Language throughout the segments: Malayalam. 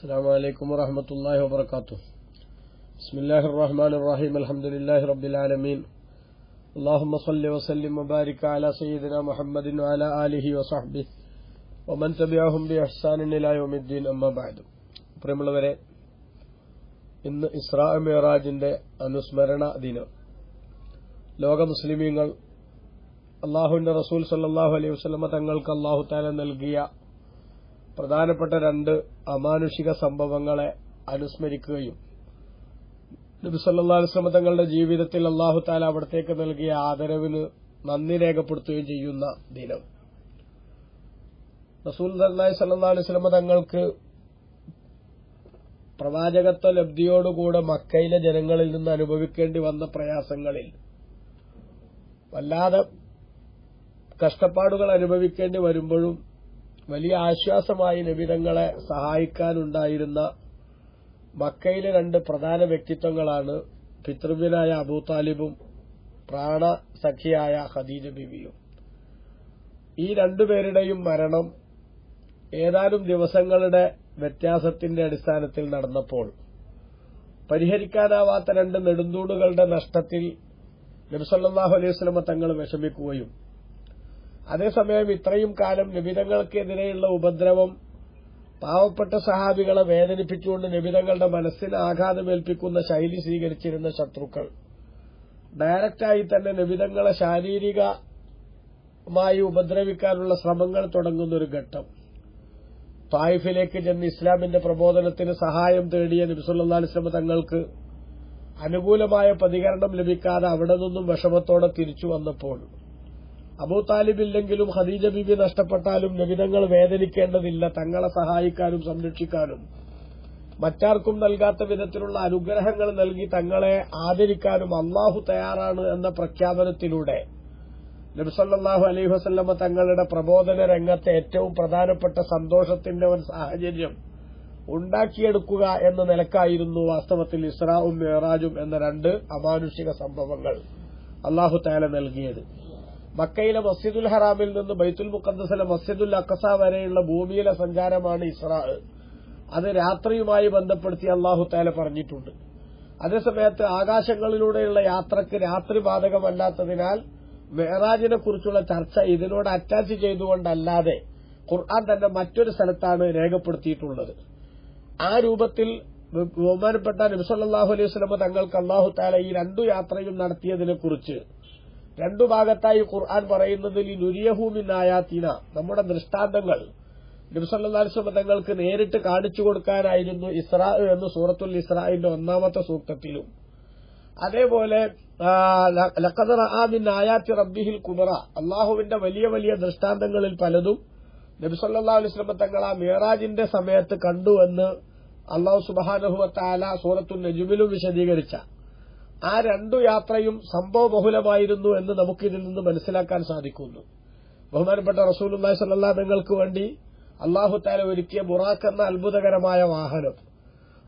السلام عليكم ورحمة الله وبركاته بسم الله الرحمن الرحيم الحمد لله رب العالمين اللهم صل وسلم وبارك على سيدنا محمد وعلى آله وصحبه ومن تبعهم بإحسان إلى يوم الدين أما بعد പ്രിയമുള്ളവരെ ഇന്ന് ഇസ്രാ മേറാജിന്റെ അനുസ്മരണ ദിനം ലോക മുസ്ലിമീങ്ങൾ അള്ളാഹുവിന്റെ റസൂൽ സല്ലാഹു അലൈഹി വസ്ലമ തങ്ങൾക്ക് അള്ളാഹു താല നൽകിയ പ്രധാനപ്പെട്ട രണ്ട് അമാനുഷിക സംഭവങ്ങളെ അനുസ്മരിക്കുകയും നബി സല്ലാ അലുസ്ലമ തങ്ങളുടെ ജീവിതത്തിൽ അള്ളാഹു താല അവിടത്തേക്ക് നൽകിയ ആദരവിന് നന്ദി രേഖപ്പെടുത്തുകയും ചെയ്യുന്ന ദിനം. റസൂൽ അള്ളാഹി സല്ലാ തങ്ങൾക്ക് പ്രവാചകത്വ ലബ്ധിയോടുകൂടെ മക്കയിലെ ജനങ്ങളിൽ നിന്ന് അനുഭവിക്കേണ്ടി വന്ന പ്രയാസങ്ങളിൽ വല്ലാതെ കഷ്ടപ്പാടുകൾ അനുഭവിക്കേണ്ടി വരുമ്പോഴും വലിയ ആശ്വാസമായി നബിതങ്ങളെ സഹായിക്കാനുണ്ടായിരുന്ന മക്കയിലെ രണ്ട് പ്രധാന വ്യക്തിത്വങ്ങളാണ് പിതൃവ്യനായ അബൂ താലിബും പ്രാണസഖിയായ ഖദീജ ബിബിയും ഈ രണ്ടുപേരുടെയും മരണം ഏതാനും ദിവസങ്ങളുടെ വ്യത്യാസത്തിന്റെ അടിസ്ഥാനത്തിൽ നടന്നപ്പോൾ പരിഹരിക്കാനാവാത്ത രണ്ട് നെടുന്തൂണുകളുടെ നഷ്ടത്തിൽ നബിസല്ലാഹു അലൈഹി സ്വലമ തങ്ങൾ വിഷമിക്കുകയും അതേസമയം ഇത്രയും കാലം നിബിതങ്ങൾക്കെതിരെയുള്ള ഉപദ്രവം പാവപ്പെട്ട സഹാബികളെ വേദനിപ്പിച്ചുകൊണ്ട് നിബിതങ്ങളുടെ മനസ്സിൽ ആഘാതമേൽപ്പിക്കുന്ന ശൈലി സ്വീകരിച്ചിരുന്ന ശത്രുക്കൾ. ഡയറക്റ്റായി തന്നെ നിബിതങ്ങളെ ശാരീരികമായി ഉപദ്രവിക്കാനുള്ള ശ്രമങ്ങൾ തുടങ്ങുന്ന ഒരു ഘട്ടം. തായിഫിലേക്ക് ചെന്ന് ഇസ്ലാമിന്റെ പ്രബോധനത്തിന് സഹായം തേടിയ നബിസുല്ലാ അലിസ്ലമ തങ്ങൾക്ക് അനുകൂലമായ പ്രതികരണം ലഭിക്കാതെ അവിടെ നിന്നും വിഷമത്തോടെ തിരിച്ചു വന്നപ്പോൾ അബൂ താലിബില്ലെങ്കിലും ഖദീജ ബിബി നഷ്ടപ്പെട്ടാലും നബിതങ്ങൾ വേദനിക്കേണ്ടതില്ല. തങ്ങളെ സഹായിക്കാനും സംരക്ഷിക്കാനും. മറ്റാർക്കും നൽകാത്ത വിധത്തിലുള്ള അനുഗ്രഹങ്ങൾ നൽകി തങ്ങളെ ആദരിക്കാനും അള്ളാഹു തയ്യാറാണ് എന്ന പ്രഖ്യാപനത്തിലൂടെ നബ്സല്ലാഹു അലൈഹി വസ്ല്ലമ്മ തങ്ങളുടെ പ്രബോധന രംഗത്തെ ഏറ്റവും പ്രധാനപ്പെട്ട സന്തോഷത്തിന്റെ ഒരു സാഹചര്യം ഉണ്ടാക്കിയെടുക്കുക എന്ന നിലക്കായിരുന്നു വാസ്തവത്തിൽ ഇസ്രാവും മെഹറാജും എന്ന രണ്ട് അമാനുഷിക സംഭവങ്ങൾ അള്ളാഹു തയാല നൽകിയത്. മക്കയിലെ മസ്ജിദുൽ ഹറാമിൽ നിന്ന് ബൈത്തുൽ മുക്കന്ദസിലെ മസ്ജിദുൽ അക്കസ വരെയുള്ള ഭൂമിയിലെ സഞ്ചാരമാണ് ഇസ്രാ. അത് രാത്രിയുമായി ബന്ധപ്പെടുത്തി അള്ളാഹു താല പറഞ്ഞിട്ടുണ്ട്. അതേസമയത്ത് ആകാശങ്ങളിലൂടെയുള്ള യാത്രയ്ക്ക് രാത്രി ബാധകമല്ലാത്തതിനാൽ മെഹറാജിനെ കുറിച്ചുള്ള ചർച്ച ഇതിനോട് അറ്റാച്ച് ചെയ്തുകൊണ്ടല്ലാതെ ഖുർആൻ തന്നെ മറ്റൊരു സ്ഥലത്താണ് രേഖപ്പെടുത്തിയിട്ടുള്ളത്. ആ രൂപത്തിൽ ബഹുമാനപ്പെട്ട നബിസല്ലാഹു അലൈഹി സ്വലമ തങ്ങൾക്ക് അള്ളാഹു താല ഈ രണ്ടു യാത്രയും നടത്തിയതിനെക്കുറിച്ച് രണ്ടു ഭാഗത്തായി ഖുർആൻ പറയുന്നതിൽ ഈ നുരിയഹൂമിനായാത്തിന നമ്മുടെ ദൃഷ്ടാന്തങ്ങൾ. നബിസല്ലാസ്വമ തങ്ങൾക്ക് നേരിട്ട് കാണിച്ചു കൊടുക്കാനായിരുന്നു ഇസ്രാ എന്ന് സൂറത്തുൽ ഇസ്രായിന്റെ ഒന്നാമത്തെ സൂക്തത്തിലും. അതേപോലെ ആയാത്തി റബ്ബിഹിൽ കുബറ. അള്ളാഹുവിന്റെ വലിയ വലിയ ദൃഷ്ടാന്തങ്ങളിൽ പലതും നബിസല്ലാ അലുസ്ലമ തങ്ങൾ ആ മേറാജിന്റെ സമയത്ത് കണ്ടുവെന്ന് അള്ളാഹു സുബാനുഹുവത്താല സൂറത്തുൽ നജുബിലും വിശദീകരിച്ച. ആ രണ്ടു യാത്രയും സംഭവബഹുലമായിരുന്നു എന്ന് നമുക്കിതിൽ നിന്ന് മനസ്സിലാക്കാൻ സാധിക്കുന്നു. ബഹുമാനപ്പെട്ട റസൂലുല്ലാഹി സല്ലാ നിങ്ങൾക്ക് വേണ്ടി അള്ളാഹു താല ഒരുക്കിയ ബുറാഖ് എന്ന അത്ഭുതകരമായ വാഹനം.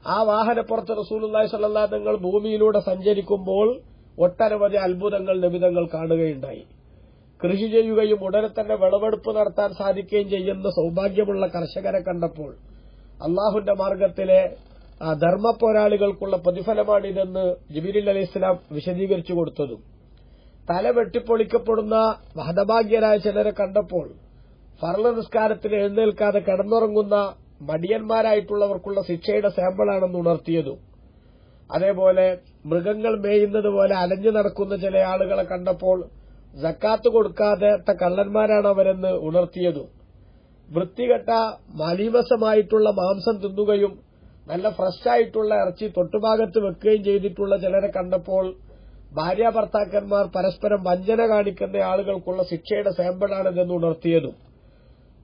ആ വാഹനപ്പുറത്ത് റസൂലുല്ലാഹി സല്ലാ നിങ്ങൾ ഭൂമിയിലൂടെ സഞ്ചരിക്കുമ്പോൾ ഒട്ടനവധി അത്ഭുതങ്ങൾ നിമിതങ്ങൾ കാണുകയുണ്ടായി. കൃഷി ചെയ്യുകയും ഉടനെ തന്നെ വിളവെടുപ്പ് നടത്താൻ സാധിക്കുകയും ചെയ്യുന്ന സൌഭാഗ്യമുള്ള കർഷകരെ കണ്ടപ്പോൾ അള്ളാഹുന്റെ മാർഗത്തിലെ ധർമ്മ പോരാളികൾക്കുള്ള പ്രതിഫലമാണിതെന്ന് ജിബിരിൽ അലി ഇസ്ലാം വിശദീകരിച്ചു കൊടുത്തതും. തല വെട്ടിപ്പൊളിക്കപ്പെടുന്ന ഹതഭാഗ്യരായ ചിലരെ കണ്ടപ്പോൾ ഫർള നിസ്കാരത്തിന് എഴുന്നേൽക്കാതെ കിടന്നുറങ്ങുന്ന മടിയന്മാരായിട്ടുള്ളവർക്കുള്ള ശിക്ഷയുടെ സാമ്പിളാണെന്ന് ഉണർത്തിയതും. അതേപോലെ മൃഗങ്ങൾ മേയുന്നത് പോലെ അലഞ്ഞു നടക്കുന്ന ചില ആളുകളെ കണ്ടപ്പോൾ ജക്കാത്ത് കൊടുക്കാതെ കള്ളന്മാരാണ് അവരെന്ന് ഉണർത്തിയതും. വൃത്തികെട്ട മലീമസമായിട്ടുള്ള മാംസം തിന്നുകയും നല്ല ഫ്രഷായിട്ടുള്ള ഇറച്ചി തൊട്ടുഭാഗത്ത് വെക്കുകയും ചെയ്തിട്ടുള്ള ചിലരെ കണ്ടപ്പോൾ ഭാര്യ ഭർത്താക്കന്മാർ പരസ്പരം വഞ്ചന കാണിക്കുന്ന ആളുകൾക്കുള്ള ശിക്ഷയുടെ സാമ്പിളാണിതെന്ന് ഉണർത്തിയതും.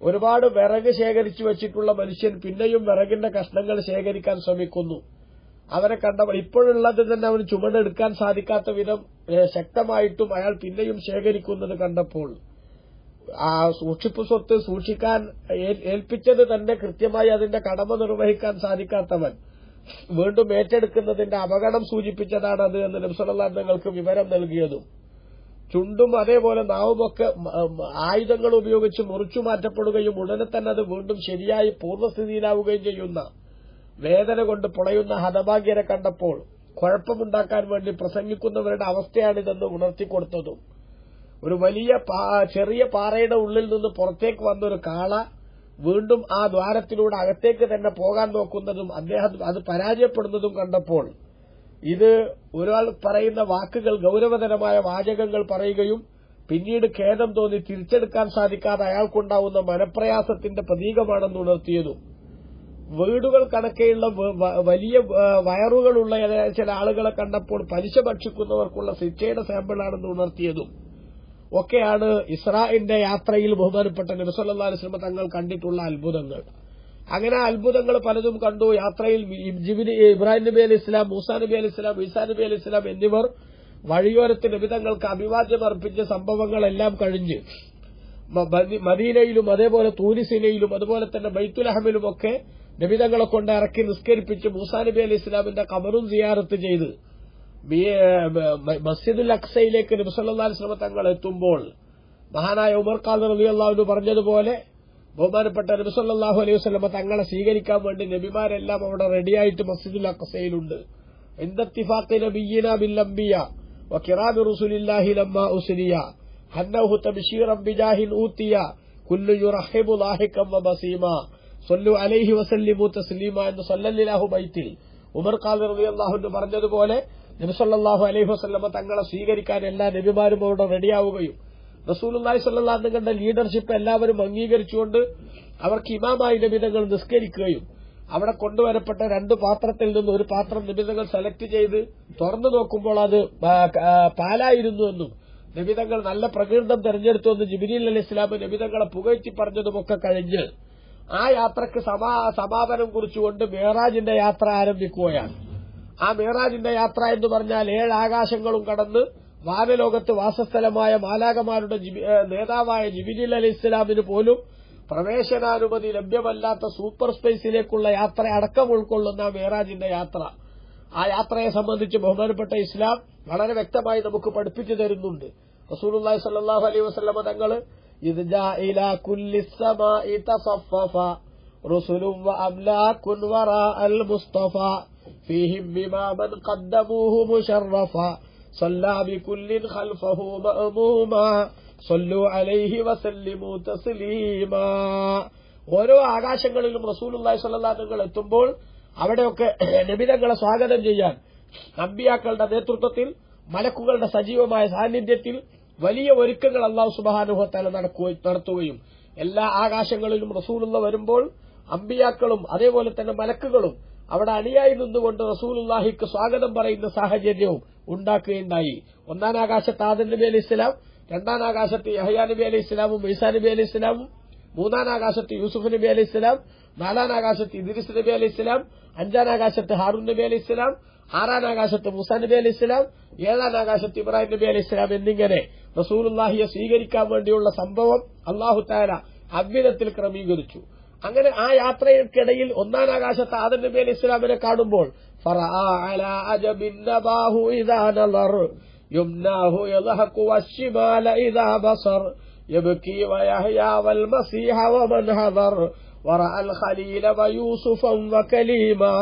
ഒരുപാട് വിറക് ശേഖരിച്ചു വച്ചിട്ടുള്ള മനുഷ്യൻ പിന്നെയും വിറകിന്റെ കഷ്ണങ്ങൾ ശേഖരിക്കാൻ ശ്രമിക്കുന്നു. അവരെ കണ്ടപ്പോൾ ഇപ്പോഴുള്ളത് തന്നെ അവന് ചുമടെടുക്കാൻ സാധിക്കാത്ത വിധം ശക്തമായിട്ടും അയാൾ പിന്നെയും ശേഖരിക്കുന്നത് കണ്ടപ്പോൾ ആ സൂക്ഷിപ്പ് സ്വത്ത് സൂക്ഷിക്കാൻ ഏൽപ്പിച്ചത് തന്നെ കൃത്യമായി അതിന്റെ കടമ നിർവഹിക്കാൻ സാധിക്കാത്തവൻ. വീണ്ടും ഏറ്റെടുക്കുന്നതിന്റെ അപകടം സൂചിപ്പിച്ചതാണ് അത് എന്ന് നബ്സല്ലാ നിങ്ങൾക്ക് വിവരം നൽകിയതും. ചുണ്ടും അതേപോലെ നാവുമൊക്കെ ആയുധങ്ങൾ ഉപയോഗിച്ച് മുറിച്ചു മാറ്റപ്പെടുകയും ഉടനെ തന്നെ അത് വീണ്ടും ശരിയായി പൂർവസ്ഥിതിയിലാവുകയും ചെയ്യുന്ന വേദന കൊണ്ട് പുളയുന്ന ഹതഭാഗ്യരെ കണ്ടപ്പോൾ കുഴപ്പമുണ്ടാക്കാൻ വേണ്ടി പ്രസംഗിക്കുന്നവരുടെ അവസ്ഥയാണിതെന്ന് ഉണർത്തിക്കൊടുത്തതും. ഒരു വലിയ ചെറിയ പാറയുടെ ഉള്ളിൽ നിന്ന് പുറത്തേക്ക് വന്ന ഒരു കാള വീണ്ടും ആ ദ്വാരത്തിലൂടെ അകത്തേക്ക് തന്നെ പോകാൻ നോക്കുന്നതും അദ്ദേഹം അത് പരാജയപ്പെടുന്നതും കണ്ടപ്പോൾ ഇത് ഒരാൾ പറയുന്ന വാക്കുകൾ ഗൌരവതരമായ വാചകങ്ങൾ പറയുകയും പിന്നീട് ഖേദം തോന്നി തിരിച്ചെടുക്കാൻ സാധിക്കാതെ അയാൾക്കുണ്ടാവുന്ന മനപ്രയാസത്തിന്റെ പ്രതീകമാണെന്ന് ഉണർത്തിയതും. വീടുകൾ കണക്കെയുള്ള വലിയ വയറുകളുള്ള ചില ആളുകളെ കണ്ടപ്പോൾ പലിശ ഭക്ഷിക്കുന്നവർക്കുള്ള ശിക്ഷയുടെ സാമ്പിളാണെന്ന് ഉണർത്തിയതും. ഒക്കെയാണ് ഇസ്രായേലിന്റെ യാത്രയിൽ ബഹുമാനപ്പെട്ട നബിസല്ലാ അലിസ്ലമ തങ്ങൾ കണ്ടിട്ടുള്ള അത്ഭുതങ്ങൾ. അങ്ങനെ അത്ഭുതങ്ങൾ പലതും കണ്ടു. യാത്രയിൽ ഇബ്രാഹിം നബി അലി ഇസ്ലാം മൂസാ നബി അലി ഇസ്ലാം ഈസാ നബി അലി ഇസ്ലാം എന്നിവർ വഴിയോരത്ത് നബിതങ്ങൾക്ക് അഭിവാദ്യം അർപ്പിച്ച സംഭവങ്ങളെല്ലാം കഴിഞ്ഞ് മദീനയിലും അതേപോലെ തൂരിസിനയിലും അതുപോലെ തന്നെ ബൈത്തുലഹമിലുമൊക്കെ നബിതങ്ങളെ കൊണ്ട് ഇറക്കി നിസ്കരിപ്പിച്ച് മൂസാ നബി അലി ഇസ്ലാമിന്റെ കബറും സിയാറത്ത് ചെയ്ത് മസ്ജിദുൽ അക്സയിലേക്ക് നബിസല്ലാ അലിസ്ലമ തങ്ങൾ എത്തുമ്പോൾ മഹാനായ ഉമർ ഖാദർ അലി അള്ളാഹുന് പറഞ്ഞതുപോലെ ബഹുമാനപ്പെട്ട നബിസല്ലാഹു അലൈഹി വസ്ലമ തങ്ങളെ സ്വീകരിക്കാൻ വേണ്ടി നബിമാരെല്ലാം അവിടെ റെഡിയായിട്ട് മസ്ജിദുൽ അക്സയിലുണ്ട് എന്തിഫാഖി നബിയ്യന ബില്ലംബിയ وكرام رسول الله لما أسري هنوه تبشيرا بجاه أوتي كل يرحب لاحقا وبسيما صلوا عليه وسلموا تسليما എന്ന് സല്ലല്ലാഹു ബൈത്തിൽ ഉമർ ഖാദർ റളിയല്ലാഹു അൻഹു പറഞ്ഞതുപോലെ നബി സല്ലല്ലാഹു അലൈഹി വസല്ലമ തങ്ങളെ സ്വീകരിക്കാൻ എല്ലാ നബിമാരും അവിടെ റെഡിയാവുകയും റസൂലുള്ളാഹി സല്ലാ തങ്ങളുടെ ലീഡർഷിപ്പ് എല്ലാവരും അംഗീകരിച്ചുകൊണ്ട് അവർക്ക് ഇമാമായി നബിതങ്ങൾ നിസ്കരിക്കുകയും അവിടെ കൊണ്ടുവരപ്പെട്ട രണ്ട് പാത്രത്തിൽ നിന്ന് ഒരു പാത്രം നിബിതങ്ങൾ സെലക്ട് ചെയ്ത് തുറന്നു നോക്കുമ്പോൾ അത് പാലായിരുന്നുവെന്നും നിബിതങ്ങൾ നല്ല പ്രകൃതം തെരഞ്ഞെടുത്തുവെന്ന് ജിബിനിൽ അലി ഇസ്ലാം നബിതങ്ങളെ പുകഴ്ത്തി പറഞ്ഞതുമൊക്കെ കഴിഞ്ഞ് ആ യാത്രയ്ക്ക് സമാ സമാപനം കുറിച്ചുകൊണ്ട് മേറാജിന്റെ യാത്ര ആരംഭിക്കുകയാണ്. ആ മേറാജിന്റെ യാത്ര എന്ന് പറഞ്ഞാൽ ഏഴ് ആകാശങ്ങളും കടന്ന് വാനലോകത്ത് വാസസ്ഥലമായ മാലാകമാരുടെ നേതാവായ ജിബിനിൽ അലി ഇസ്ലാമിന് പോലും പ്രവേശനാനുമതി ലഭ്യമല്ലാത്ത സൂപ്പർ സ്പേസിലേക്കുള്ള യാത്ര അടക്കം ഉൾക്കൊള്ളുന്ന മേറാജിന്റെ യാത്ര. ആ യാത്രയെ സംബന്ധിച്ച് ബഹുമാനപ്പെട്ട ഇസ്ലാം വളരെ വ്യക്തമായി നമുക്ക് പഠിപ്പിച്ചു തരുന്നുണ്ട്. റസൂലുള്ളാഹി സ്വല്ലല്ലാഹു അലൈഹി വസല്ലമ തങ്ങൾ തസഫഫ റസുലും വറാ അൽ മുസ്തഫ. ഫീഹിം ബിമാമൻ ഖദ്ദമൂഹു മുശറഫ صلى بكل خلفه مأموما صلوا عليه وسلموا تسليما ഓരോ ആകാശങ്ങളിലും റസൂലുള്ളാഹി സ്വല്ലല്ലാഹു അലൈഹി വസല്ലം എത്തുമ്പോൾ അവിടെയൊക്കെ നബിതങ്ങളെ സ്വാഗതം ചെയ്യാൻ അമ്പിയാക്കളുടെ നേതൃത്വത്തിൽ മലക്കുകളുടെ സജീവമായ സാന്നിധ്യത്തിൽ വലിയ ഒരുക്കങ്ങൾ അള്ളാഹു സുബാനുഭവത്താല നടത്തുകയും എല്ലാ ആകാശങ്ങളിലും റസൂലുള്ള വരുമ്പോൾ അമ്പിയാക്കളും അതേപോലെ തന്നെ മലക്കുകളും അവിടെ അണിയായി നിന്നുകൊണ്ട് റസൂലുള്ളാഹിക്ക് സ്വാഗതം പറയുന്ന സാഹചര്യവും ഉണ്ടാക്കുകയുണ്ടായി. ഒന്നാം ആകാശത്ത് ആദൻ നബി അലി ഇസ്ലാം രണ്ടാം ആകാശത്ത് യഹയാ നബി അലി ഇസ്ലാമും ഈസാ നബി അലി ഇസ്ലാമും മൂന്നാം ആകാശത്ത് യൂസുഫ് നബി അലി ഇസ്ലാം നാലാം ആകാശത്ത് ഇദ്രീസ് നബി അലി ഇസ്ലാം അഞ്ചാം ആകാശത്ത് ഹാറൂൻ നബി അലി ഇസ്ലാം ആറാം ആകാശത്ത് മുസാ നബി അലി ഇസ്ലാം ഏഴാം ആകാശത്ത് ഇബ്രാഹിം നബി അലി ഇസ്ലാം എന്നിങ്ങനെ റസൂലുള്ളാഹിയെ സ്വീകരിക്കാൻ വേണ്ടിയുള്ള സംഭവം അള്ളാഹു താല അவ்விധത്തിൽ ക്രമീകരിച്ചു. അങ്ങനെ ആ യാത്രയ്ക്കിടയിൽ ഒന്നാം ആകാശത്ത് ആദം നബി അലി ഇസ്ലാമിനെ കാണുമ്പോൾ فرأى على عجب نباه إذا نظر يمناه يضحك والشمال إذا بصر يبكي ويحيى والمسيح ومن حضر ورأى الخليل ويوسفا وكليما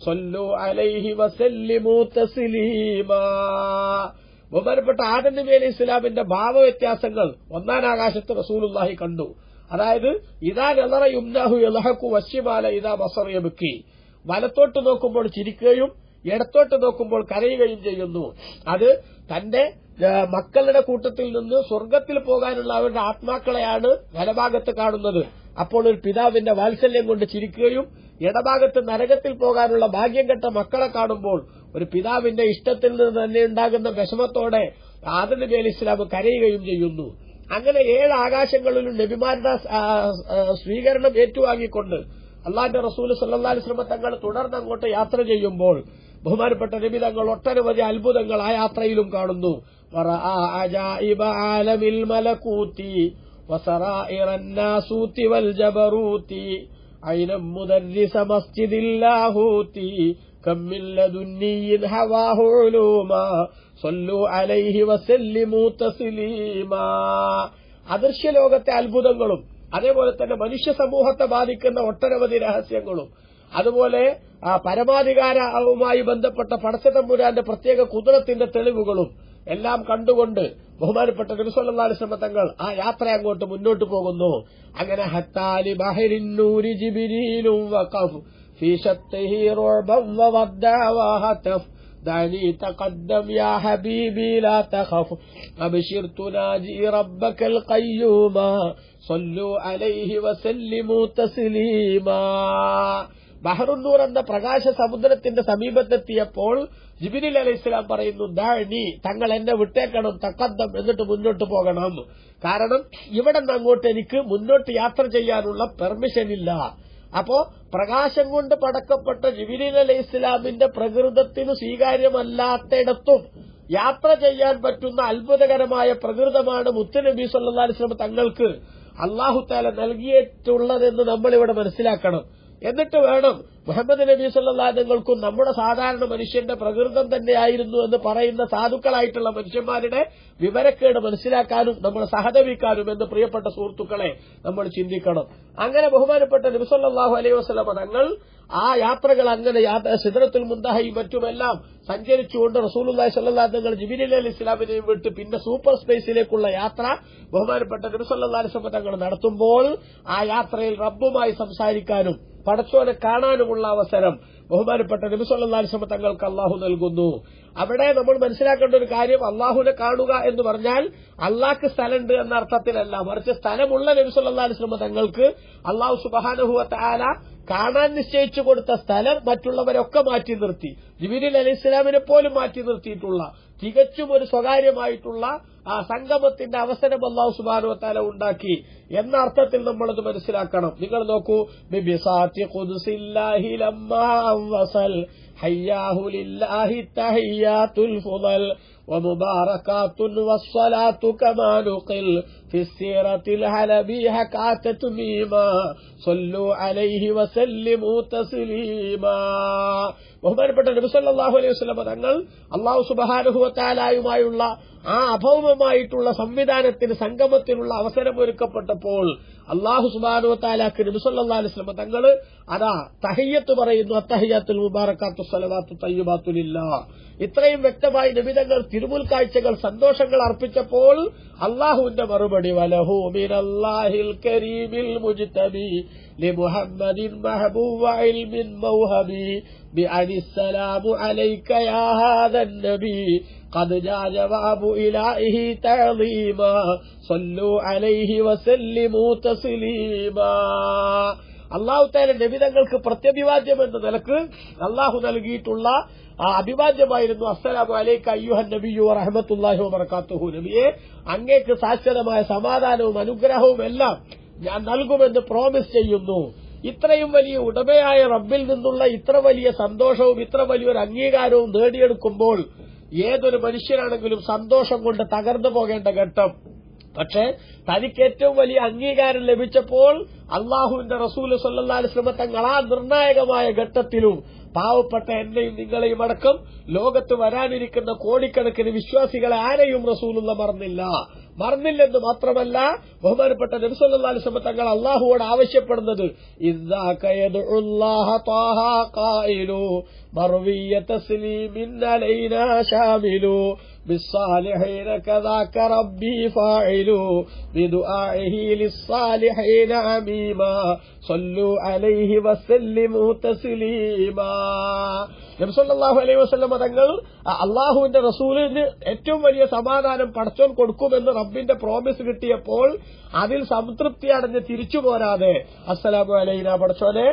صلوا عليه وسلموا تسليما ബഹുമാനപ്പെട്ട ആദം നബി അലൈഹി ഇസ്ലാമിന്റെ ഭാവവ്യത്യാസങ്ങൾ ഒന്നാം ആകാശത്ത് റസൂലുള്ളാഹി കണ്ടു അതായത് ഇതാ നെലറ യുംനാഹു യലഹക്കു വശ്യമാല ഇതാ ബസർ യബുക്കി വലത്തോട്ട് നോക്കുമ്പോൾ ചിരിക്കുകയും ഇടത്തോട്ട് നോക്കുമ്പോൾ കരയുകയും ചെയ്യുന്നു. അത് തന്റെ മക്കളുടെ കൂട്ടത്തിൽ നിന്ന് സ്വർഗത്തിൽ പോകാനുള്ള അവരുടെ ആത്മാക്കളെയാണ് വലഭാഗത്ത് കാണുന്നത്. അപ്പോൾ ഒരു പിതാവിന്റെ വാത്സല്യം കൊണ്ട് ചിരിക്കുകയും ഇടഭാഗത്ത് നരകത്തിൽ പോകാനുള്ള ഭാഗ്യം കെട്ട മക്കളെ കാണുമ്പോൾ ഒരു പിതാവിന്റെ ഇഷ്ടത്തിൽ നിന്ന് തന്നെ ഉണ്ടാകുന്ന വിഷമത്തോടെ ആദം നബി അലി കരയുകയും ചെയ്യുന്നു. അങ്ങനെ ഏഴ് ആകാശങ്ങളിലും നബിമാരുടെ സ്വീകരണം ഏറ്റുവാങ്ങിക്കൊണ്ട് അള്ളാന്റെ റസൂൽ സല്ലാഹി ശ്രമ തങ്ങൾ തുടർന്ന് അങ്ങോട്ട് യാത്ര ചെയ്യുമ്പോൾ ബഹുമാനപ്പെട്ട നബി തങ്ങൾ ഒട്ടനവധി അത്ഭുതങ്ങൾ ആ യാത്രയിലും കാണുന്നു. ൂത്തി സല്ലു അലൈഹി വസല്ലിമു അദൃശ്യ ലോകത്തെ അത്ഭുതങ്ങളും അതേപോലെ തന്നെ മനുഷ്യ സമൂഹത്തെ ബാധിക്കുന്ന ഒട്ടനവധി രഹസ്യങ്ങളും അതുപോലെ പരമാധികാരവുമായി ബന്ധപ്പെട്ട പടച്ചതമ്പുരാന്റെ പ്രത്യേക കുതിരത്തിന്റെ തെളിവുകളും എല്ലാം കണ്ടുകൊണ്ട് ബഹുമാനപ്പെട്ട തിരുസൊല്ലാലിസ്മ തങ്ങൾ ആ യാത്ര അങ്ങോട്ട് മുന്നോട്ട് പോകുന്നു. അങ്ങനെ ഹത്താലി ബഹരിന്നൂരി ജിബിരിയിലും വഖഫ് في شطه رعبا وودع وهتف دعني تقدم يا حبيبي لا تخف أبشر تناجي ربك القيوم صلوا عليه وسلموا تسليما ബഹറുന്നൂർ എന്ന പ്രകാശ സമുദ്രത്തിന്റെ സമീപത്തെത്തിയപ്പോൾ ജിബിനിൽ അലൈഹി ഇസ്ലാം പറയുന്നു ദാനി തങ്ങൾ എന്നെ വിട്ടേക്കണം തക്കദ്ദം എന്നിട്ട് മുന്നോട്ട് പോകണം കാരണം ഇവിടെ നിന്ന് അങ്ങോട്ട് എനിക്ക് മുന്നോട്ട് യാത്ര ചെയ്യാനുള്ള പെർമിഷൻ ഇല്ല അപ്പോ പ്രകാശം കൊണ്ട് പടക്കപ്പെട്ട ജിബിനിൽ അലൈഹി ഇസ്ലാമിന്റെ പ്രകൃതത്തിന് സ്വീകാര്യമല്ലാത്തയിടത്തും യാത്ര ചെയ്യാൻ പറ്റുന്ന അത്ഭുതകരമായ പ്രകൃതമാണ് മുത്തുനബി സല്ലാ അലിസ്ലം തങ്ങൾക്ക് അള്ളാഹുത്താല നൽകിയിട്ടുള്ളതെന്ന് നമ്മളിവിടെ മനസ്സിലാക്കണം. എന്നിട്ട് വേണം മുഹമ്മദ് നബി സല്ലാദങ്ങൾക്കും നമ്മുടെ സാധാരണ മനുഷ്യന്റെ പ്രകൃതം തന്നെയായിരുന്നു എന്ന് പറയുന്ന സാധുക്കളായിട്ടുള്ള മനുഷ്യന്മാരുടെ വിവരക്കേട് മനസ്സിലാക്കാനും നമ്മൾ സഹതപിക്കാനും എന്ന് പ്രിയപ്പെട്ട സുഹൃത്തുക്കളെ നമ്മൾ ചിന്തിക്കണം. അങ്ങനെ ബഹുമാനപ്പെട്ട നബി നബിസല്ലാഹു അലൈഹി വസ്ലമ തങ്ങൾ ആ യാത്രകൾ അങ്ങനെ സിദ്രത്തുൽ മുന്തഹയും മറ്റുമെല്ലാം സഞ്ചരിച്ചുകൊണ്ട് റസൂലുല്ലാഹി സല്ലാ തങ്ങൾ ജിബിലി അലി ഇസ്ലാമിനെയും വിട്ട് പിന്നെ സൂപ്പർ സ്പേസിലേക്കുള്ള യാത്ര ബഹുമാനപ്പെട്ട നബിസല്ലാ അലിസ്ലമ തങ്ങൾ നടത്തുമ്പോൾ ആ യാത്രയിൽ റബ്ബുമായി സംസാരിക്കാനും പടച്ചോനെ കാണാനുമുള്ള അവസരം ബഹുമാനപ്പെട്ട നിമിഷമുള്ള തങ്ങൾക്ക് അള്ളാഹു നൽകുന്നു. അവിടെ നമ്മൾ മനസ്സിലാക്കേണ്ട ഒരു കാര്യം അള്ളാഹുവിനെ കാണുക എന്ന് പറഞ്ഞാൽ അള്ളാഹ്ക്ക് സ്ഥലമുണ്ട് എന്ന അർത്ഥത്തിലല്ല. മറിച്ച് സ്ഥലമുള്ള നബിസ്വല്ലാസ്ലമ തങ്ങൾക്ക് അള്ളാഹു സുബഹാനുഭവത്തെ താല കാണാൻ നിശ്ചയിച്ചു കൊടുത്ത സ്ഥലം മറ്റുള്ളവരൊക്കെ മാറ്റി നിർത്തി. ജിബിരിൽ അലി ഇസ്ലാമിനെ പോലും മാറ്റി നിർത്തിയിട്ടുള്ള തികച്ചും ഒരു സ്വകാര്യമായിട്ടുള്ള ആ സംഗമത്തിന്റെ അവസരം അള്ളാഹു സുബാനുവത്താല ഉണ്ടാക്കി എന്ന അർത്ഥത്തിൽ നമ്മളത് മനസ്സിലാക്കണം. നിങ്ങൾ നോക്കൂ ഹയ്യാഹുലില്ലാഹി തഹയ്യാത്തുൽ ഫുദൽ ومباركات والصلاة كما نقل في السيرة الحلبية كاتت ميما صلوا عليه وسلموا تسليما ബഹുമാനപ്പെട്ട നബിസല്ലാഹു അലൈഹി വസ്ലമ തങ്ങൾ അള്ളാഹു സുബാനുഹുവത്താലായുമായുള്ള ആ അഭൗമമായിട്ടുള്ള സംവിധാനത്തിന് സംഗമത്തിനുള്ള അവസരം ഒരുക്കപ്പെട്ടപ്പോൾ അള്ളാഹു സുബാനുവത്താലാക്ക് നബിസല്ലാ അലൈഹി വസ്ലമ തങ്ങൾ അതാ തഹയ്യത്ത് പറയുന്നു അത്തഹയ്യാത്തുൽ മുബാറക്കാത്തു സലവാത്തു തയ്യബാത്തുലില്ല ഇത്രയും വ്യക്തമായി നബിതങ്ങൾ തിരുമുൽ കാഴ്ചകൾ സന്തോഷങ്ങൾ അർപ്പിച്ചപ്പോൾ അള്ളാഹുവിന്റെ മറുപടി വലഹു മിനല്ലാഹിൽ കരീമിൽ മുജ്തബി لمحمد محبوب علم موهبي بأن السلام عليك يا هذا النبي قد جاء جواب إلهه تعظيما صلوا عليه وسلموا تسليما അള്ളാഹു താല നബിതങ്ങൾക്ക് പ്രത്യഭിവാദ്യം എന്ന നിലക്ക് അള്ളാഹു നൽകിയിട്ടുള്ള ആ അഭിവാദ്യമായിരുന്നു അസ്സലാമു അലൈക്ക് അയ്യുഹൻ നബിയു റഹമത്തുല്ലാഹി വബർക്കാത്തുഹു നബിയെ അങ്ങേക്ക് ശാശ്വതമായ സമാധാനവും അനുഗ്രഹവും എല്ലാം ഞാൻ നൽകുമെന്ന് പ്രോമിസ് ചെയ്യുന്നു. ഇത്രയും വലിയ ഉടമയായ റബ്ബിൽ നിന്നുള്ള ഇത്ര വലിയ സന്തോഷവും ഇത്ര വലിയൊരു അംഗീകാരവും നേടിയെടുക്കുമ്പോൾ ഏതൊരു മനുഷ്യനാണെങ്കിലും സന്തോഷം കൊണ്ട് തകർന്നു പോകേണ്ട ഘട്ടം. പക്ഷേ തനിക്ക് ഏറ്റവും വലിയ അംഗീകാരം ലഭിച്ചപ്പോൾ അള്ളാഹുവിന്റെ റസൂൽ സല്ലാ തങ്ങൾ ആ നിർണായകമായ ഘട്ടത്തിലും പാവപ്പെട്ട എന്നെയും നിങ്ങളെയും അടക്കം ലോകത്ത് വരാനിരിക്കുന്ന കോടിക്കണക്കിന് വിശ്വാസികളെ ആരെയും റസൂലുള്ള മറന്നില്ല. മറന്നില്ലെന്ന് മാത്രമല്ല ബഹുമാനപ്പെട്ട നബിസല്ലാസ്ലമ തങ്ങൾ അള്ളാഹുവോട് ആവശ്യപ്പെടുന്നത് بالصالحين كذاك ربي فاعل بدعائه للصالحين عميما صلوا عليه وسلموا تسليما നബ്സല്ലാഹു അലൈഹി വസ്ലമ തങ്ങൾ അള്ളാഹുവിന്റെ റസൂലിന് ഏറ്റവും വലിയ സമാധാനം പടച്ചോൻ കൊടുക്കുമെന്ന് റബ്ബിന്റെ പ്രോമിസ് കിട്ടിയപ്പോൾ അതിൽ സംതൃപ്തി അടഞ്ഞ് തിരിച്ചു പോരാതെ അസ്സലാമു അലൈന പടച്ചോനെ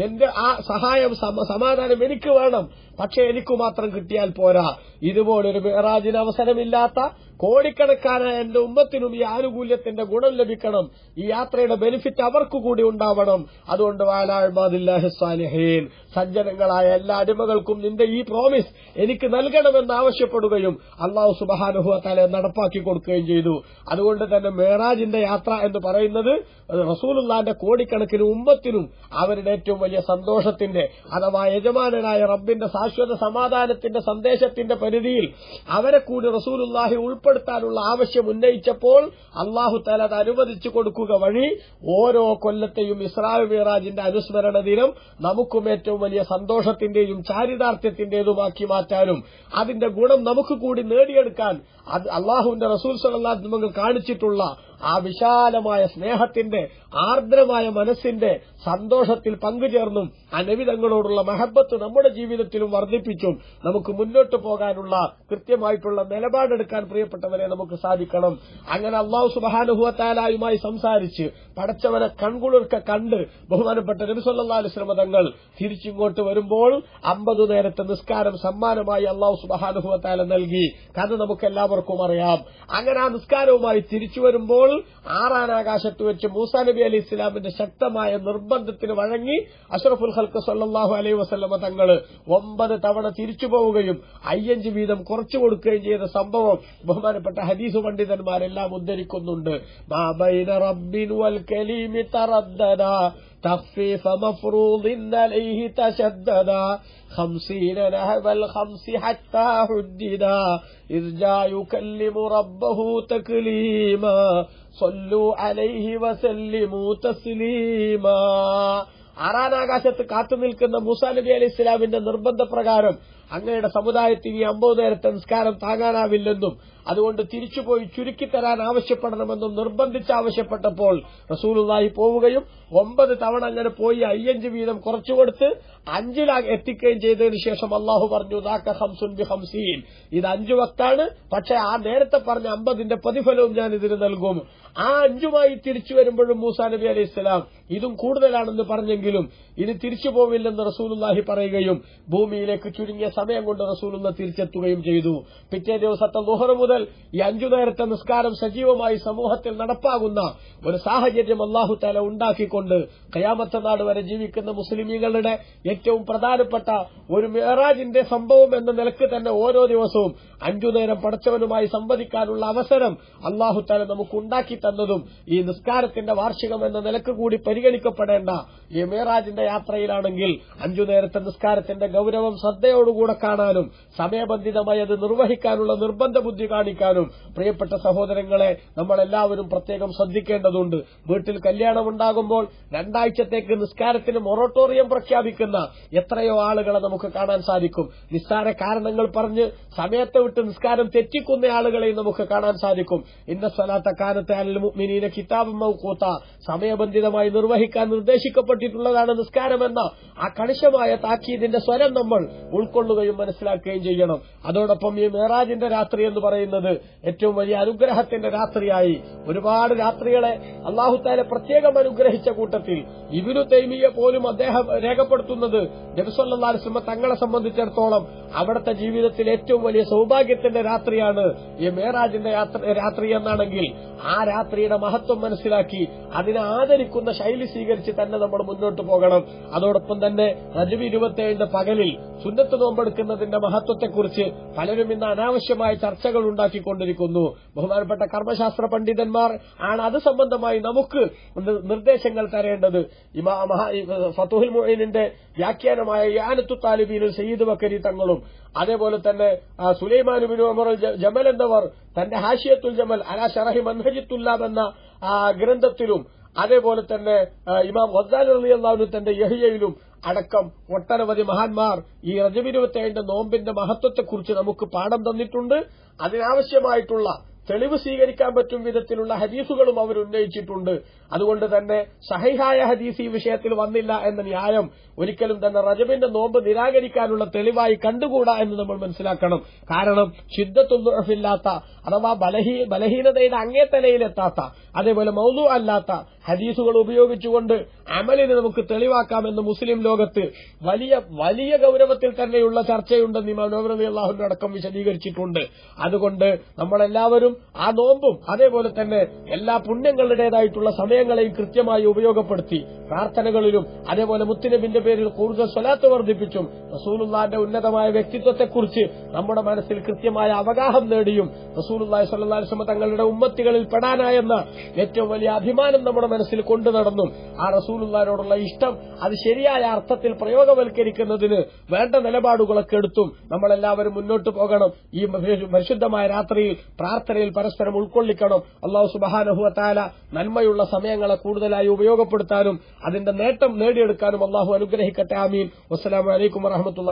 നിന്റെ ആ സഹായം സമാധാനം എനിക്ക് വേണം പക്ഷെ എനിക്ക് മാത്രം കിട്ടിയാൽ പോരാ. ഇതുപോലൊരു മെഹറാജിന് അവസരമില്ലാത്ത കോടിക്കണക്കാനായ എന്റെ ഉമ്മത്തിനും ഈ ആനുകൂല്യത്തിന്റെ ഗുണം ലഭിക്കണം. ഈ യാത്രയുടെ ബെനിഫിറ്റ് അവർക്ക് കൂടി ഉണ്ടാവണം. അതുകൊണ്ട് വാലാഴ്മാദില്ലാഹിസ്വാലിഹീൻ സജ്ജനങ്ങളായ എല്ലാ അടിമകൾക്കും നിന്റെ ഈ പ്രോമിസ് എനിക്ക് നൽകണമെന്ന് ആവശ്യപ്പെടുകയും അള്ളാഹു സുബഹാനുഹുവ തല നടപ്പാക്കി കൊടുക്കുകയും ചെയ്തു. അതുകൊണ്ട് തന്നെ മേറാജിന്റെ യാത്ര എന്ന് പറയുന്നത് റസൂലുള്ളാന്റെ കോടിക്കണക്കിന് ഉമ്മത്തിനും അവരുടെ ഏറ്റവും വലിയ സന്തോഷത്തിന്റെ അഥവാ യജമാനനായ റബ്ബിന്റെ ശാശ്വത സമാധാനത്തിന്റെ സന്ദേശത്തിന്റെ പരിധിയിൽ അവരെ കൂടി റസൂലുള്ളാഹി ഉൾപ്പെടുത്തി രേഖപ്പെടുത്താനുള്ള ആവശ്യം ഉന്നയിച്ചപ്പോൾ അള്ളാഹു താല അത് അനുവദിച്ചു കൊടുക്കുക വഴി ഓരോ കൊല്ലത്തെയും ഇസ്രായേൽ മിറാജിന്റെ അനുസ്മരണ ദിനം നമുക്കും ഏറ്റവും വലിയ സന്തോഷത്തിന്റെയും ചാരിതാർത്ഥ്യത്തിന്റേതുമാക്കി മാറ്റാനും അതിന്റെ ഗുണം നമുക്ക് കൂടി നേടിയെടുക്കാൻ അള്ളാഹുവിന്റെ റസൂൽ സല്ലാ നിങ്ങൾ കാണിച്ചിട്ടുള്ള ആ വിശാലമായ സ്നേഹത്തിന്റെ ആർദ്രമായ മനസ്സിന്റെ സന്തോഷത്തിൽ പങ്കുചേർന്നും ആ നബിതങ്ങളോടുള്ള മഹബത്ത് നമ്മുടെ ജീവിതത്തിലും വർദ്ധിപ്പിച്ചും നമുക്ക് മുന്നോട്ട് പോകാനുള്ള കൃത്യമായിട്ടുള്ള നിലപാടെടുക്കാൻ പ്രിയപ്പെട്ടവരെ നമുക്ക് സാധിക്കണം. അങ്ങനെ അള്ളാഹു സുബാനുഭവത്താലായുമായി സംസാരിച്ച് പടച്ചവനെ കൺകുളിർക്ക കണ്ട് ബഹുമാനപ്പെട്ട നബിസല്ലാ അലുസ്ലമ തങ്ങൾ തിരിച്ചിങ്ങോട്ട് വരുമ്പോൾ അമ്പത് നേരത്തെ നിസ്കാരം സമ്മാനമായി അള്ളാഹു സുബാനുഭവത്താല നൽകി. കഥ നമുക്ക് എല്ലാവർക്കും അറിയാം. അങ്ങനെ ആ നിസ്കാരവുമായി തിരിച്ചു വരുമ്പോൾ ആറാനാകാശത്ത് വെച്ച് മൂസാ നബി അലി ഇസ്ലാമിന്റെ ശക്തമായ നിർബന്ധത്തിന് വഴങ്ങി അഷ്റഫുൽ ഹൽക്ക് സല്ലാഹു അലൈ വസ്ലമ തങ്ങൾ ഒമ്പത് തവണ തിരിച്ചു പോവുകയും അയ്യഞ്ച് വീതം കുറച്ചു കൊടുക്കുകയും ചെയ്ത സംഭവം ബഹുമാനപ്പെട്ട ഹദീസ് പണ്ഡിതന്മാരെല്ലാം ഉദ്ധരിക്കുന്നുണ്ട്. റബ്ബിൻ വൽ കലീമി തറദ്ദദ تخفيف مفروض عليه تشددا خمسين نهب الخمس حتى حددا إذ جاء يكلم ربه تكليما صلوا عليه وسلموا تسليما ആറാനാകാശത്ത് കാത്തു നിൽക്കുന്ന മൂസാ നബി അലി ഇസ്ലാമിന്റെ നിർബന്ധപ്രകാരം അങ്ങയുടെ സമുദായത്തിന് ഈ അമ്പത് നേരത്തെ നിസ്കാരം താങ്ങാനാവില്ലെന്നും അതുകൊണ്ട് തിരിച്ചുപോയി ചുരുക്കിത്തരാൻ ആവശ്യപ്പെടണമെന്നും നിർബന്ധിച്ച് ആവശ്യപ്പെട്ടപ്പോൾ റസൂലുള്ളാഹി പോവുകയും ഒമ്പത് തവണ അങ്ങനെ പോയി അയ്യഞ്ച് വീതം കുറച്ചുകൊടുത്ത് അഞ്ചിൽ എത്തിക്കുകയും ചെയ്തതിനു ശേഷം അള്ളാഹു പറഞ്ഞു ഹംസുൻ ബി ഹംസീൻ ഇത് അഞ്ചു വക്താണ്. പക്ഷെ ആ നേരത്തെ പറഞ്ഞ അമ്പതിന്റെ പ്രതിഫലവും ഞാൻ ഇതിന് നൽകും. ആ അഞ്ചുമായി തിരിച്ചു വരുമ്പോഴും മൂസാ നബി അലൈഹി ഇസ്ലാം ഇതും കൂടുതലാണെന്ന് പറഞ്ഞെങ്കിലും ഇനി തിരിച്ചു പോവില്ലെന്ന് റസൂലുള്ളാഹി പറയുകയും ഭൂമിയിലേക്ക് ചുരുങ്ങിയ സമയം കൊണ്ട് റസൂലുള്ള തിരിച്ചെത്തുകയും ചെയ്തു. പിറ്റേ ദിവസത്തെ ലുഹർ മുതൽ ഈ അഞ്ചു നേരത്തെ നിസ്കാരം സജീവമായി സമൂഹത്തിൽ നടപ്പാകുന്ന ഒരു സാഹചര്യം അള്ളാഹു തല ഉണ്ടാക്കിക്കൊണ്ട് കയാമത്ത നാട് വരെ ജീവിക്കുന്ന മുസ്ലിമീങ്ങളുടെ ഏറ്റവും പ്രധാനപ്പെട്ട ഒരു മെഹറാജിന്റെ സംഭവം എന്ന നിലയ്ക്ക് തന്നെ ഓരോ ദിവസവും അഞ്ചു നേരം പടച്ചവനുമായി സംവദിക്കാനുള്ള അവസരം അള്ളാഹു തല നമുക്ക് ഉണ്ടാക്കി തന്നതും ഈ നിസ്കാരത്തിന്റെ വാർഷികം എന്ന നിലയ്ക്ക് കൂടി പരിഗണിക്കപ്പെടേണ്ട ഈ മേറാജിന്റെ യാത്രയിലാണെങ്കിൽ അഞ്ചു നേരത്തെ നിസ്കാരത്തിന്റെ ഗൌരവം ശ്രദ്ധയോടുകൂടെ കാണാനും സമയബന്ധിതമായി അത് നിർവഹിക്കാനുള്ള നിർബന്ധ ബുദ്ധി കാണിക്കാനും പ്രിയപ്പെട്ട സഹോദരങ്ങളെ നമ്മളെല്ലാവരും പ്രത്യേകം ശ്രദ്ധിക്കേണ്ടതുണ്ട്. വീട്ടിൽ കല്യാണമുണ്ടാകുമ്പോൾ രണ്ടാഴ്ചത്തേക്ക് നിസ്കാരത്തിന് മൊറട്ടോറിയം പ്രഖ്യാപിക്കുന്ന എത്രയോ ആളുകളെ നമുക്ക് കാണാൻ സാധിക്കും. നിസ്സാര കാരണങ്ങൾ പറഞ്ഞ് സമയത്തെ വിട്ട് നിസ്കാരം തെറ്റിക്കുന്ന ആളുകളെയും നമുക്ക് കാണാൻ സാധിക്കും. ഇന്ന സ്വലാത്ത കാലത്തെ അൽമുഅ്മിനീന കിതാബ് മൗക്കൂത്ത സമയബന്ധിതമായി നിർവഹിക്കാൻ നിർദ്ദേശിക്കപ്പെട്ടിട്ടുള്ളതാണ് നിസ്കാരമെന്ന ആ കണിശമായ താക്കീതിന്റെ സ്വരം നമ്മൾ ഉൾക്കൊള്ളുകയും മനസ്സിലാക്കുകയും ചെയ്യണം. അതോടൊപ്പം ഈ മേറാജിന്റെ രാത്രി എന്ന് പറയുന്നത് ഏറ്റവും വലിയ അനുഗ്രഹത്തിന്റെ രാത്രിയായി. ഒരുപാട് രാത്രികളെ അള്ളാഹുത്താലെ പ്രത്യേകം അനുഗ്രഹിച്ച കൂട്ടത്തിൽ ഇബിനു തൈമിയെ പോലും അദ്ദേഹം രേഖപ്പെടുത്തുന്നത് നബിസ്വല്ലാസ്ലമ തങ്ങളെ സംബന്ധിച്ചിടത്തോളം അവിടുത്തെ ജീവിതത്തിൽ ഏറ്റവും വലിയ സൗഭാഗ്യത്തിന്റെ രാത്രിയാണ് ഈ മേറാജിന്റെ രാത്രി എന്നാണെങ്കിൽ. ആ രാത്രിയുടെ മഹത്വം മനസ്സിലാക്കി അതിനെ ആദരിക്കുന്ന ശൈലി സ്വീകരിച്ച് തന്നെ നമ്മൾ മുന്നോട്ട് പോകണം. അതോടൊപ്പം തന്നെ റജബ് ഇരുപത്തിയേഴിന്റെ പകലിൽ സുന്നത്ത് നോമ്പെടുക്കുന്നതിന്റെ മഹത്വത്തെക്കുറിച്ച് പലരും ഇന്ന് അനാവശ്യമായ ചർച്ചകൾ ഉണ്ടാക്കിക്കൊണ്ടിരിക്കുന്നു. ബഹുമാനപ്പെട്ട കർമ്മശാസ്ത്ര പണ്ഡിതന്മാർ ആണ് അത് സംബന്ധമായി നമുക്ക് നിർദ്ദേശങ്ങൾ തരേണ്ടത്. ഫത്തുഹുൽ മൊയ്നിന്റെ വ്യാഖ്യാനമായ യാനത്തു താലിബീനും സയ്യിദ് ബക്കരി തങ്ങളും അതേപോലെ തന്നെ സുലൈമാനുബിൻ ഉമർ ജമൽ എന്നവർ തന്റെ ഹാഷിയത്തുൽ ജമൽ അലാ ഷറഹി മൻഹജിത്തുല്ലാബ് എന്ന ഗ്രന്ഥത്തിലും അതേപോലെ തന്നെ ഇമാം അലി അള്ളാഹു തന്റെ യഹിയയിലും അടക്കം ഒട്ടനവധി മഹാന്മാർ ഈ റജബിരുപത്തേഴിന്റെ നോമ്പിന്റെ മഹത്വത്തെക്കുറിച്ച് നമുക്ക് പാഠം തന്നിട്ടുണ്ട്. അതിനാവശ്യമായിട്ടുള്ള തെളിവ് സ്വീകരിക്കാൻ പറ്റും വിധത്തിലുള്ള ഹദീസുകളും അവർ ഉന്നയിച്ചിട്ടുണ്ട്. അതുകൊണ്ട് തന്നെ സഹിഹായ ഹദീസ് ഈ വിഷയത്തിൽ വന്നില്ല എന്ന ന്യായം ഒരിക്കലും തന്നെ റജബിന്റെ നോമ്പ് നിരാകരിക്കാനുള്ള തെളിവായി കണ്ടുകൂടാ എന്ന് നമ്മൾ മനസ്സിലാക്കണം. കാരണം ശുദ്ധത്തൊന്നുറഫില്ലാത്ത അഥവാ ബലഹീ ബലഹീനതയുടെ അങ്ങേത്തലയിലെത്താത്ത അതേപോലെ മൗലു അല്ലാത്ത ഹദീസുകൾ ഉപയോഗിച്ചുകൊണ്ട് അമലിന് നമുക്ക് തെളിവാക്കാമെന്ന് മുസ്ലിം ലോകത്ത് വലിയ വലിയ ഗൌരവത്തിൽ തന്നെയുള്ള ചർച്ചയുണ്ടെന്ന് ഇമാം നോബറലി അള്ളാഹുവിന്റെ അടക്കം വിശദീകരിച്ചിട്ടുണ്ട്. അതുകൊണ്ട് നമ്മളെല്ലാവരും ആ നോമ്പും അതേപോലെ തന്നെ എല്ലാ പുണ്യങ്ങളുടേതായിട്ടുള്ള സമയങ്ങളെയും കൃത്യമായി ഉപയോഗപ്പെടുത്തി പ്രാർത്ഥനകളിലും അതേപോലെ മുത്തിനബിന്റെ പേരിൽ കൂടുതൽ സ്വലാത്ത് വർദ്ധിപ്പിച്ചും റസൂലുള്ളാന്റെ ഉന്നതമായ വ്യക്തിത്വത്തെക്കുറിച്ച് നമ്മുടെ മനസ്സിൽ കൃത്യമായ അവഗാഹം നേടിയും റസൂലുള്ളാഹി സ്വല്ലല്ലാഹി വസല്ലം തങ്ങളുടെ ഉമ്മത്തികളിൽ പെടാനായെന്ന ഏറ്റവും വലിയ അഭിമാനം നമ്മുടെ മനസ്സിൽ കൊണ്ടു നടന്നും ആ റസൂലുള്ളാരോടുള്ള ഇഷ്ടം അത് ശരിയായ അർത്ഥത്തിൽ പ്രയോഗവൽക്കരിക്കുന്നതിന് വേണ്ട നിലപാടുകളൊക്കെ എടുത്തും നമ്മളെല്ലാവരും മുന്നോട്ട് പോകണം. ഈ പരിശുദ്ധമായ രാത്രിയിൽ പ്രാർത്ഥനയിൽ പരസ്പരം ഉൾക്കൊള്ളിക്കണം. അള്ളാഹു സുബാനഹുവത്താല നന്മയുള്ള സമയങ്ങളെ കൂടുതലായി ഉപയോഗപ്പെടുത്താനും അതിന്റെ നേട്ടം നേടിയെടുക്കാനും അള്ളാഹു അനുഗ്രഹിക്കട്ടെ. ആമീൻ. വസ്സലാമലൈക്കും വറഹമത്തുള്ള